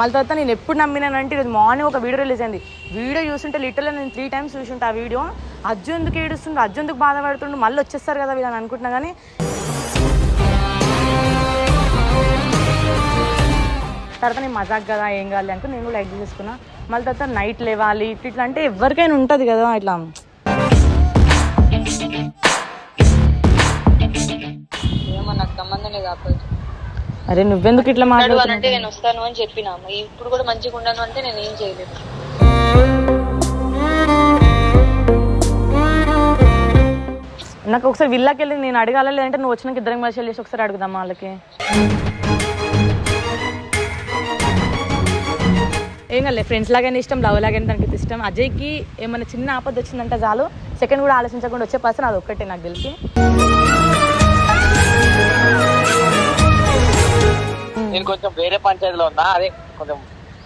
మళ్ళీ తర్వాత నేను ఎప్పుడు నమ్మినానంటే ఈరోజు మార్నింగ్ ఒక వీడియో రిలీజ్ అయింది. వీడియో చూస్తుంటే లిటరల్ నేను త్రీ టైమ్స్ చూసుంటే ఆ వీడియో. అజ్జు ఎందుకు ఏడుస్తుండు? అజ్జు ఎందుకు బాధపడుతుండు? మళ్ళీ వచ్చేస్తారు కదా వీళ్ళని అనుకుంటున్నా కానీ తర్వాత నేను మజాక్ కదా ఏం కావాలి అనుకుని నేను కూడా లైక్ చేసుకున్నా. మళ్ళీ తర్వాత నైట్ లేవాలి ఇట్లా అంటే ఎవరికైనా ఉంటుంది కదా ఇట్లా. ఏమో నాకు సంబంధం లేదు అరే నువ్వెందుకు ఇట్లా అంటే మాట్లాడుతున్నావు? నేను వస్తాను అని చెప్పినా. ఇప్పుడు కూడా మంచిగా ఉండను అంటే నేను ఏం చేయలేదు. నాకు ఒకసారి విల్లాకి వెళ్ళి నేను అడగాల లేదంటే నువ్వు వచ్చినాక ఇద్దరం కలిసి చేసి ఒకసారి అడుగుదాం వాళ్ళకి? ఏం కాలే ఫ్రెండ్స్ లాగానే ఇష్టం లవ్ లాగానే దానికి ఇష్టం. అజయ్కి ఏమైనా చిన్న ఆపద వచ్చిందంటే చాలు. సెకండ్ కూడా ఆలోచించకుండా వచ్చే పర్సన్ అది ఒక్కటే నాకు తెలిసి. నేను కొంచెం వేరే పంచాయతీలో ఉన్నా అదే కొంచెం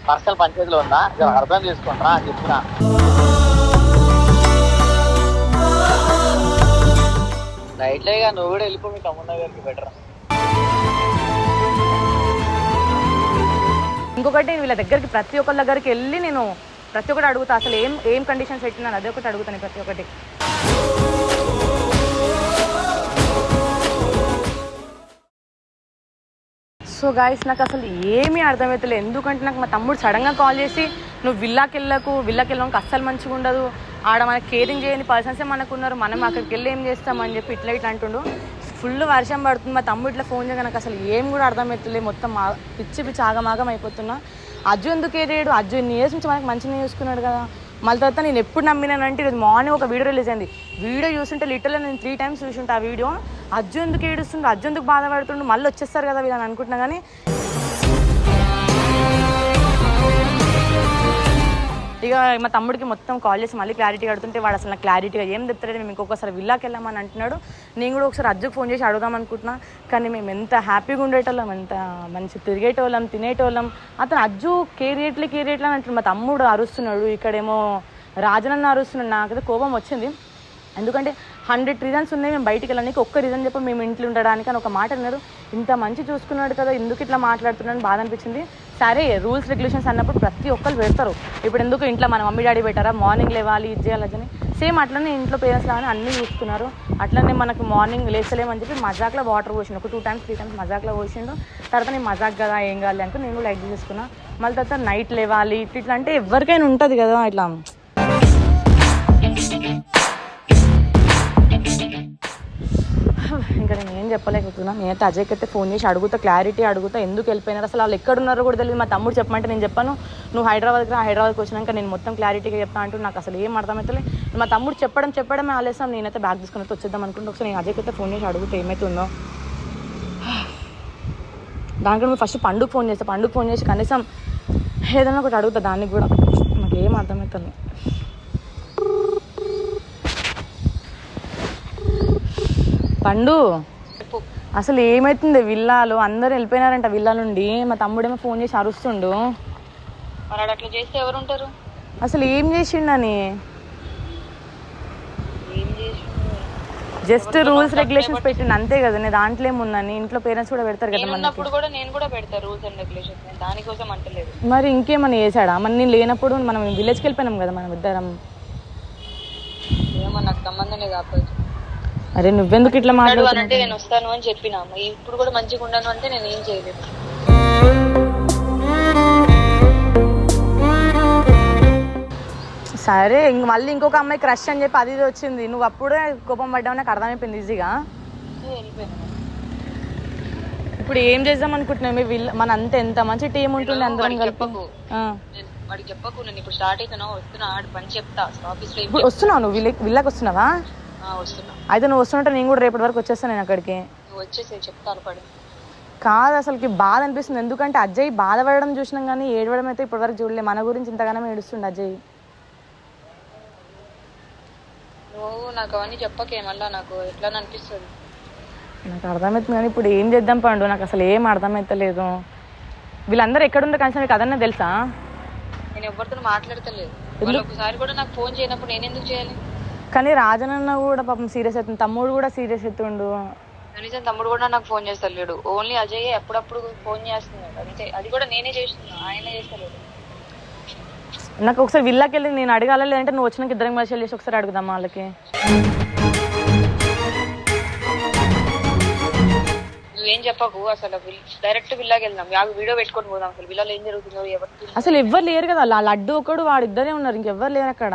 పర్సనల్ పంచాయతీలో ఉన్నా అర్థం చేసుకుంటా అని చెప్పిన. నైట్లో ఇక నువ్వు కూడా వెళ్ళిపో మీ తమ్ముడు గారికి బెటర్. ఇంకొకటి వీళ్ళ దగ్గరికి ప్రతి ఒక్కరి దగ్గరికి వెళ్ళి నేను ప్రతి ఒక్కటి అడుగుతా. అసలు ఏం ఏం కండిషన్స్ పెట్టినాను అదే ఒకటి అడుగుతాను ప్రతి ఒక్కటి. సో గాయస్ నాకు అసలు ఏమీ అర్థమవుతలేదు ఎందుకంటే నాకు మా తమ్ముడు సడన్గా కాల్ చేసి నువ్వు విల్లాకి వెళ్ళకు విల్లాకి వెళ్ళడానికి అస్సలు మంచిగా ఉండదు. ఆడ మనకి కేరింగ్ చేయని పర్సన్సే మనకు ఉన్నారు మనం అక్కడికి వెళ్ళి ఏం చేస్తామని చెప్పి ఇట్లా ఇట్లా అంటుండు. ఫుల్ వర్షం పడుతుంది. మా తమ్ముడు ఇట్లా ఫోన్ చేయగా నాకు అసలు ఏం కూడా అర్థమవుతలేదు మొత్తం మా- పిచ్చి పిచ్చి ఆగమాగం అయిపోతున్నా. అజ్జు ఎందుకు ఏరియడు అజ్జు ఇన్ని ఇయర్స్ నుంచి మనకి మంచిగా చూసుకున్నాడు కదా. మళ్ళీ తర్వాత నేను ఎప్పుడు నమ్మినానంటే ఈరోజు మార్నింగ్ ఒక వీడియో రిలీజ్ అయింది. వీడియో చూస్తుంటే లిటర్లో నేను త్రీ టైమ్స్ చూసుంటే ఆ వీడియో. అజ్జు ఎందుకు ఏడుస్తుండు? అజ్జు ఎందుకు బాధపడుతుండు? మళ్ళీ వచ్చేస్తారు కదా వీళ్ళని అనుకుంటున్నా కానీ ఇక మా తమ్ముడికి మొత్తం కాల్ చేసి మళ్ళీ క్లారిటీ అడుగుతుంటే వాడు అసలు నాకు క్లారిటీగా ఏం చెప్తారని మేము ఇంకొకసారి విల్లాకి వెళ్ళామని అంటున్నాడు. నేను కూడా ఒకసారి అజ్జుకు ఫోన్ చేసి అడుగుదామనుకుంటున్నా. కానీ మేము ఎంత హ్యాపీగా ఉండేటోళ్ళం ఎంత మంచి తిరిగేటోళ్ళం తినేటోళ్ళం. అతను అజ్జు కేరియట్లే కేరియట్లే అని అంటున్నాడు. మా తమ్ముడు అరుస్తున్నాడు ఇక్కడేమో రాజనన్న అరుస్తున్నాడు. నాకైతే కోపం వచ్చింది. ఎందుకంటే హండ్రెడ్ రీజన్స్ ఉన్నాయి మేము బయటికి వెళ్ళడానికి. ఒక్క రీజన్ చెప్పి మేము ఇంట్లో ఉండడానికి అని ఒక మాట అన్నాడు. ఇంత మంచి చూసుకున్నాడు కదా ఎందుకు ఇట్లా మాట్లాడుతున్నాడు బాధ అనిపించింది. సరే రూల్స్ రెగ్యులేషన్స్ అన్నప్పుడు ప్రతి ఒక్కరు పెడతారు. ఇప్పుడు ఎందుకు ఇంట్లో మన మమ్మీ డాడీ పెట్టారా? మార్నింగ్ లేవాలి ఇది చేయాలి అని. సేమ్ అట్లనే ఇంట్లో పేరెంట్స్ లాగానే అన్నీ చూసుకున్నారు అట్లనే మనకు మార్నింగ్ లేచలేమని చెప్పి మజాక్లో వాటర్ పోసిండు. ఒక టూ టైమ్స్ త్రీ టైమ్స్ మజాక్లో పోసిండు. తర్వాత నేను మజాక్ కదా ఏం కావాలి అనుకుని నేను కూడా లైక్ చేసుకున్నా. మళ్ళీ తర్వాత నైట్ లేవాలి ఇట్లా ఇట్లా అంటే ఎవరికైనా ఉంటుంది కదా ఇట్లా. చెప్పలేకపోతున్నా. నేనైతే అజయ్కి అయితే ఫోన్ చేసి అడుగుతా క్లారిటీ అడుగుతా ఎందుకు వెళ్ళిపోయినారు? అసలు వాళ్ళు ఎక్కడున్నారో కూడా తెలియదు మా తమ్ముడు చెప్పమంటే నేను చెప్పాను. నువ్వు హైదరాబాద్కి రా హైదరాబాద్కి వచ్చినాక నేను మొత్తం క్లారిటీగా చెప్తా అంటూ నాకు అసలు ఏం అర్థమవుతలే మా తమ్ముడు చెప్పడం చెప్పడమే ఆలస్యం. నేనైతే బ్యాగ్ తీసుకుని అయితే వచ్చేద్దాం అనుకుంటే. ఒకసారి నేను అజయ్కి అయితే ఫోన్ చేసి అడుగుతా ఏమైతే ఉందో. మీరు ఫస్ట్ పండుగ ఫోన్ చేస్తా. పండుగ ఫోన్ చేసి కనీసం ఏదైనా ఒకటి అడుగుతా దానికి కూడా. నాకు ఏం అర్థమవుతుంది పండు. అసలు ఏమైతుంది విల్లాలు అందరు వెళ్ళిపోయినారంట విల్లా నుండి. మా తమ్ముడేమో ఫోన్ చేసి అరుస్తుండు. మరి అట్లా చేస్తే ఎవరు ఉంటారు అసలు ఏం చేసిండని? జస్ట్ రూల్స్ రెగ్యులేషన్స్ పెట్టిండు. అంతే కదా నేను దాంట్లో ఏముందని ఇంట్లో పేరెంట్స్ కూడా పెడతారు కదా ఉన్నప్పుడు కూడా నేను కూడా పెడతా రూల్స్ అండ్ రెగ్యులేషన్స్. దానికోసం అంటలేదు. మరి ఇంకేమన్నా చేశాడా? మరి నేను లేనప్పుడు మనం విలేజ్కి వెళ్ళిపోయినాం కదా మనం ఇద్దరం. ఏమో నాకు సంబంధం లేదు అరే నువ్వెందుకు ఇట్లా మాట్లాడుతున్నావు? అంటే నేను వస్తాను అని చెప్పినా ఇప్పుడు కూడా మంచిగా ఉండను అంటే నేను ఏం చేయలేదు. సరే ఇంక మళ్ళీ ఇంకొక అమ్మాయి క్రష్ అని చెప్పి అది ఇది వచ్చింది. నువ్వు అప్పుడే కోపం పడ్డావు నాకు అర్థమైపోయింది ఈజీగా. ఇప్పుడు ఏం చేద్దాం అనుకుంటున్నాం వీళ్ళ మన అంత ఎంత మంచి టీం ఉంటుంది అందరం కలిపి? వాడికి చెప్పకు. నేను ఇప్పుడు స్టార్ట్ అవుతున్నా వస్తున్నా పని చెప్తా. ఆఫీస్లో వస్తున్నావు నువ్వు? విల్ల విల్లాకి వస్తున్నావా? అయితే నువ్వు వస్తుంటే నేను కూడా రేపటి వరకు వచ్చేస్తాను నేను అక్కడికి. వచ్చేసి చెప్తాను పడు. కాదు అసలుకి బాధ అనిపిస్తుంది. ఎందుకంటే అజయ్ బాధపడడం చూసినాం కానీ ఏడవడం అయితే ఇప్పటివరకు చూడలే. మన గురించి ఇంతగానో ఏడుస్తుండే అజయ్. నువ్వు నాకు అవన్నీ చెప్పకే మళ్ళా నాకు ఎట్లా అనిపిస్తుంది. నాకు అర్థమవుతుంది కానీ ఇప్పుడు ఏం చేద్దాం పండు? నాకు అసలు ఏం అర్థమవుతలేదు వీళ్ళందరూ ఎక్కడుండే కనీసం నీకు అదన్నా తెలుసా? నేను ఎవరితో మాట్లాడతలేదు. ఒకసారి కూడా నాకు ఫోన్ చేయనప్పుడు నేను ఎందుకు చేయాలి? కానీ రాజనన్న కూడా పాపం సీరియస్ అవుతుంది. తమ్ముడు కూడా సీరియస్ అవుతుండు. కనీసం తమ్ముడు కూడా నాకు ఫోన్ చేస్తలేడు. ఓన్లీ అజయ్ అప్పుడప్పుడు ఫోన్ చేస్తున్నాడు. అంతే. అది కూడా నేనే చేస్తున్నా. ఆయన చేస్తలేడు. నాకు ఒకసారి విల్లాకి వెళ్ళి నేను అడగాల లేదంటే నువ్వు వచ్చినాక ఇద్దరం కలిసి వెళ్ళేసి ఒకసారి అడుగుదాం వాళ్ళకి? నువ్వేం చెప్పకు. అసలు డైరెక్ట్ విల్లాకి వెళ్దాం. యాభై వీడియో పెట్టుకొని పోదాం అసలు. విల్లాలో ఏం జరుగుతుందో ఎవరికి అసలు ఎవ్వరు లేరు కదా. లడ్డు ఒకడు వాడిద్దరే ఉన్నారు. ఇంకెవ్వరు లేరు అక్కడ.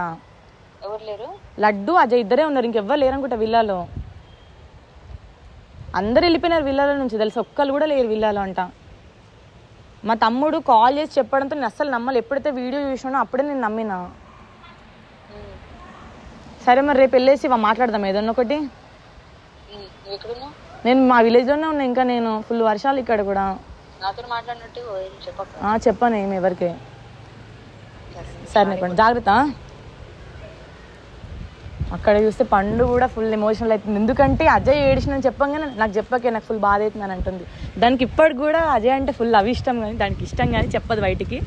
ఎవరు లేరు? లడ్డు అజయ్ ఇద్దరే ఉన్నారు. ఇంకెవ్వరు లేరు అనుకుంటా విల్లాలో. అందరు వెళ్ళిపోయినారు విల్లాలో నుంచి. తెలుసు? ఒక్కరు కూడా లేరు విల్లాలో అంట. మా తమ్ముడు కాల్ చేసి చెప్పడంతో నేను అస్సలు నమ్మలు. ఎప్పుడైతే వీడియో చూసినానో అప్పుడే నేను నమ్మినా. సరే మరి రేపు వెళ్ళేసి వా- మాట్లాడదాం ఏదన్నా ఒకటి. నేను మా విలేజ్లోనే ఉన్నా ఇంకా నేను ఫుల్ వర్షాలు ఇక్కడ కూడా. చెప్పాను ఏమి ఎవరికి. సరే. జాగ్రత్త అక్కడ చూస్తే పండు కూడా ఫుల్ ఎమోషనల్ అవుతుంది ఎందుకంటే అజయ్ ఏడిచిన చెప్పంగానే నాకు చెప్పకే నాకు ఫుల్ బాధ అవుతుంది అని అంటుంది. దానికి ఇప్పటికి కూడా అజయ్ అంటే ఫుల్ అవి ఇష్టం కానీ దానికి ఇష్టం కానీ చెప్పదు బయటికి.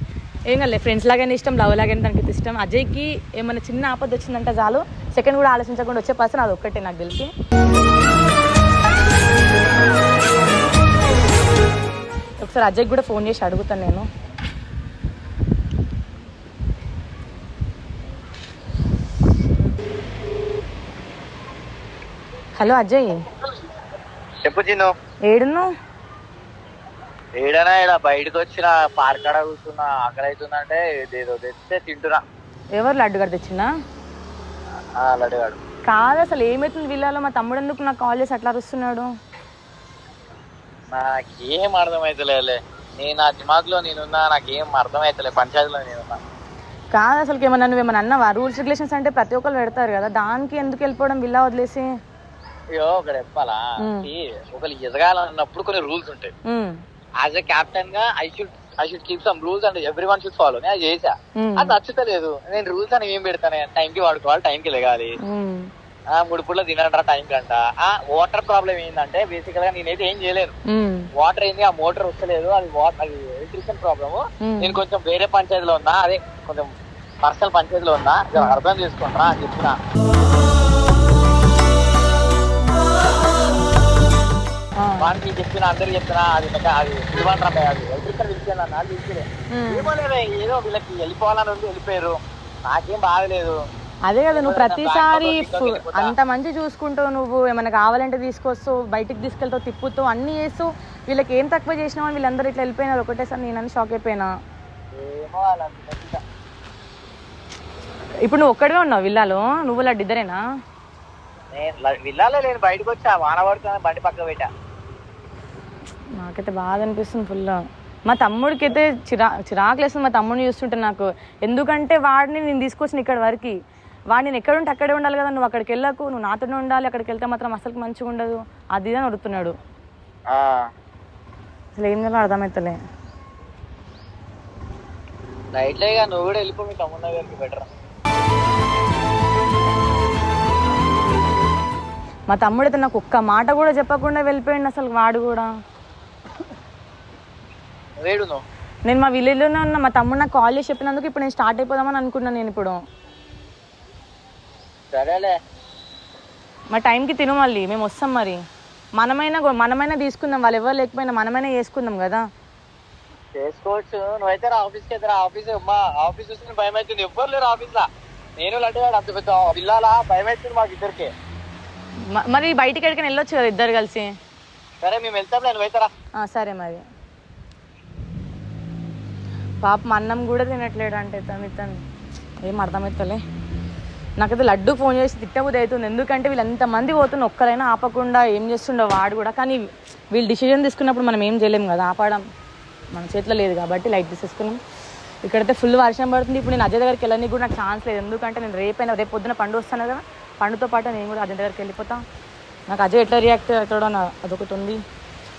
ఏం కాదు ఫ్రెండ్స్ లాగానే ఇష్టం లవ్ లాగానే దానికి ఇష్టం. అజయ్కి ఏమైనా చిన్న ఆపద వచ్చిందంటే చాలు. సెకండ్ కూడా ఆలోచించకుండా వచ్చే పర్సన్ అది ఒక్కటే నాకు తెలిసి. ఒకసారి అజయ్ కూడా ఫోన్ చేసి అడుగుతాను నేను. హలో అజయ్. చెప్పు చిన్ను. ఏడున్నావు? ఏడనా ఈడ బయటకు వచ్చిన పార్క్ ఆడ కూర్చున్నా ఆకలి అవుతుందంటే ఏదో తెస్తే తింటున్నా. ఎవరు లడ్డు గారు తెచ్చిందా? ఆ, లడ్డుగాడు కాదు అసలు ఏమవుతుంది విల్లాలో మా తమ్ముడు ఎందుకు నాకు కాల్ చేసి అట్లా అరుస్తున్నాడు? నాకేం అర్థమైతలే నేను ఆ దిమాగ్లో నేనున్నా నాకేం అర్థమైతలే. పంచాయతీలో నేనున్నా. కాదు అసలు ఏమన్నా నువ్వు ఏమన్నా అన్నావా? రూల్స్ రెగ్యులేషన్స్ అంటే ప్రతి ఒక్కరు పెడతారు కదా. దానికి ఎందుకు వెళ్ళిపోవడం? విల్లా వదిలేసి. అయ్యో ఒకటి చెప్పాలా? ఒకరు ఎదగాలన్నప్పుడు కొన్ని రూల్స్ ఉంటాయి. యాజ్ ఎ కెప్టెన్గా I should I should keep some rules and every one should follow నేను అది చేసా అది నచ్చుతలేదు. నేను రూల్స్ అని ఏం పెడతాను? టైంకి వాడుకోవాలి టైంకి లెగాలి. ఉమ్, ఆ మూడు పుల్ల తినంటారా టైం కంట. ఆ వాటర్ ప్రాబ్లం ఏంటంటే బేసికల్గా నేనైతే ఏం చేయలేను. వాటర్ ఏంది ఆ మోటార్ వస్తలేదు అది వాటర్ అది ఎలక్ట్రిషియన్ ప్రాబ్లమ్. నేను కొంచెం వేరే పంచాయతీలో ఉన్నా అదే కొంచెం పర్సనల్ పంచాయతీలో ఉన్నా అర్థం చేసుకుంటా అని చెప్పిన. ఆ, వానికి చెప్పిన అందరికి చెప్పిన అది అది ఇవ్వంటారా అది విషయమే. ఉమ్. ఏమో లేదే, ఏదో వీళ్ళకి వెళ్ళిపోవాలని ఉంది వెళ్ళిపోయారు నాకేం బాగలేదు అదే కదా నువ్వు ప్రతిసారి. అంత మంచి చూసుకుంటావు నువ్వు ఏమైనా కావాలంటే తీసుకొస్తావు బయటికి తీసుకెళ్తావు తిప్పుతావు అన్ని చేస్తావు వీళ్ళకి ఏం తక్కువ చేసినావు అని వీళ్ళందరూ ఇట్లా వెళ్ళిపోయినారు ఒకటేసారి నేను షాక్ అయిపోయినా. ఇప్పుడు నువ్వు ఒక్కడే ఉన్నావు విల్లాలో నువ్వు లడ్డు ఇద్దరేనా నేను ల- విల్లాలో నేను బయటకు వచ్చా వాన పడుతుంది బండి పక్క పెట్టా నాకైతే బాధ అనిపిస్తుంది ఫుల్. మా తమ్ముడికి అయితే చిరా చిరాకు లేస్తుంది. మా తమ్ముడిని చూస్తుంటే నాకు ఎందుకంటే వాడిని నేను తీసుకొచ్చిన ఇక్కడ వరకు. వాడిని నేను ఎక్కడ ఉంటే అక్కడే ఉండాలి కదా. నువ్వు అక్కడికి వెళ్ళకు. నువ్వు నాతోనే ఉండాలి. అక్కడికి వెళ్తే మాత్రం అసలు మంచిగా ఉండదు. అది అని అడుగుతున్నాడు. అసలు ఏం చేయాలో అర్థమవుతలే ఇక నువ్వు కూడా వెళ్ళిపో. మీ తమ్ముడు దగ్గరికి బెటర్ మా తమ్ముడు అయితే నాకు ఒక్క మాట కూడా చెప్పకుండా వెళ్ళిపోయింది అసలు వాడు కూడా. వేడు నువ్వు నేను మా విలేజ్లోనే ఉన్న మా తమ్ముడు నాకు కాల్ చేసి చెప్పినందుకు ఇప్పుడు నేను స్టార్ట్ అయిపోదామని అనుకున్నాను నేను ఇప్పుడు. సరేలే. మా టైంకి తిను మళ్ళీ మేము వస్తాం మరి. మనమైనా మనమైనా తీసుకుందాం వాళ్ళు ఎవరు లేకపోయినా మనమైనా చేసుకుందాం కదా. చేసుకోవచ్చు నువ్వైతే రా ఆఫీస్కి అయితే రా. ఆఫీస్ అమ్మా ఆఫీస్ చూస్తే భయం అవుతుంది. ఎవ్వరు లేరు ఆఫీస్ లా. నేను లడ్డుగాడు అంత పెద్ద పిల్లాలా భయం అవుతుంది మాకు ఇద్దరికి. మ- మరి బయటికి ఎక్కడికైనా వెళ్ళొచ్చు కదా ఇద్దరు కలిసి? సరే మేము వెళ్తాం నువ్వైతే రా. ఆ, సరే మరి. పాపం అన్నం కూడా తినట్లేడు అంటే తను ఇతను. ఏం అర్థమవుతలే నాకైతే లడ్డు ఫోన్ చేసి తిట్టబుద్ధి అవుతుంది. ఎందుకంటే వీళ్ళు ఎంతమంది పోతున్న ఒక్కరైనా ఆపకుండా ఏం చేస్తుండో వాడు కూడా. కానీ వీళ్ళు డిసిజన్ తీసుకున్నప్పుడు మనం ఏం చేయలేము కదా ఆపడం. మన చేతిలో లేదు కాబట్టి లైట్ తీసేసుకున్నాం. ఇక్కడైతే ఫుల్ వర్షం పడుతుంది. ఇప్పుడు నేను అజయ్ దగ్గరికి వెళ్ళడానికి కూడా నాకు ఛాన్స్ లేదు. ఎందుకంటే నేను రేపైనా రేపు పొద్దున పండు వస్తాను కదా. పండుతో పాటు నేను కూడా అజయ్ దగ్గరికి వెళ్ళిపోతాను నాకు అజయ్ ఎట్లా రియాక్ట్ అవుతాడో అదొకటి ఉంది.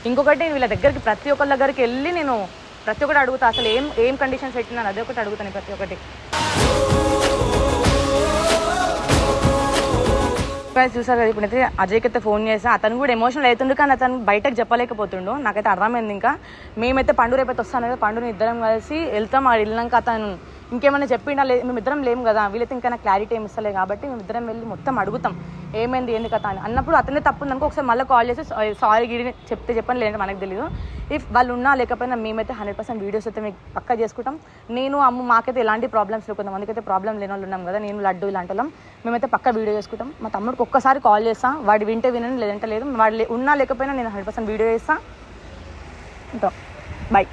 ఇంకొకటి వీళ్ళ దగ్గరికి ప్రతి ఒక్కరి దగ్గరికి వెళ్ళి నేను ప్రతి ఒక్కటి అడుగుతా. అసలు ఏం ఏం కండిషన్స్ పెట్టినాను అదే ఒకటి అడుగుతాను ప్రతి ఒక్కటి. Guys, చూసారు కదా ఇప్పుడైతే అజయ్కి అయితే ఫోన్ చేసా అతను కూడా ఎమోషనల్ అవుతుండు కానీ అతను బయటకు చెప్పలేకపోతుండు. నాకైతే అర్థమైంది ఇంకా. మేమైతే పండు రేపైతే వస్తాను కదా పండుని ఇద్దరం కలిసి వెళ్తాం. ఆడు వెళ్ళినాక అతను ఇంకేమైనా చెప్పిండా లేదు మేమిద్దరం లేము కదా వీళ్ళైతే ఇంకా క్లారిటీ ఏమి ఇస్తలే కాబట్టి మేమిద్దరం వెళ్ళి మొత్తం అడుగుతాం. ఏమైంది ఏంది కదా అని. అన్నప్పుడు అతనే తప్పు ఉందనుకో ఒకసారి మళ్ళీ కాల్ చేసి సారీ గిడి చెప్తే చెప్పని లేదంటే మనకు తెలియదు ఇఫ్ వాళ్ళు ఉన్నా లేకపోయినా మేమైతే హండ్రెడ్ పర్సెంట్ వీడియోస్ అయితే మీకు పక్కా చేసుకుంటాం. నేను అమ్మ మాకైతే ఎలాంటి ప్రాబ్లమ్స్ లేకుండా కొంతమందికి ప్రాబ్లం లేని వాళ్ళు ఉన్నాం కదా నేను లడ్డు ఇలాంటి వాళ్ళం. మేమైతే పక్క వీడియో చేసుకుంటాం. మా తమ్ముడికి ఒక్కసారి కాల్ చేస్తా. వాడు వింటే వినని లేదంటే లేదు. వాడు లే- ఉన్నా లేకపోయినా నేను హండ్రెడ్ పర్సెంట్ వీడియో చేస్తా. ఉంటాం. బాయ్